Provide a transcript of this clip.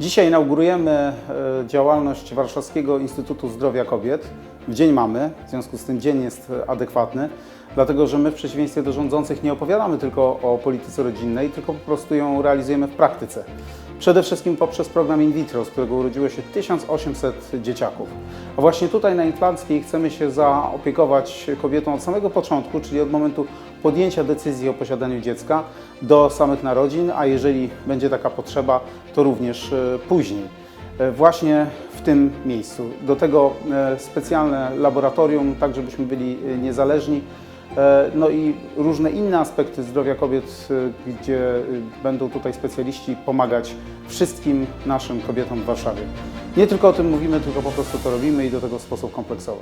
Dzisiaj inaugurujemy e, działalność Warszawskiego Instytutu Zdrowia Kobiet. W dzień mamy, w związku z tym dzień jest adekwatny, dlatego że my w przeciwieństwie do rządzących nie opowiadamy tylko o polityce rodzinnej, tylko po prostu ją realizujemy w praktyce. Przede wszystkim poprzez program in vitro, z którego urodziło się 1800 dzieciaków. A właśnie tutaj na Inflanckiej chcemy się zaopiekować kobietą od samego początku, czyli od momentu podjęcia decyzji o posiadaniu dziecka do samych narodzin, a jeżeli będzie taka potrzeba, to również e, później. E, Właśnie w tym miejscu. Do tego e, specjalne laboratorium, tak żebyśmy byli niezależni. E, No i różne inne aspekty zdrowia kobiet, e, gdzie e, będą tutaj specjaliści pomagać wszystkim naszym kobietom w Warszawie. Nie tylko o tym mówimy, tylko po prostu to robimy i do tego w sposób kompleksowy.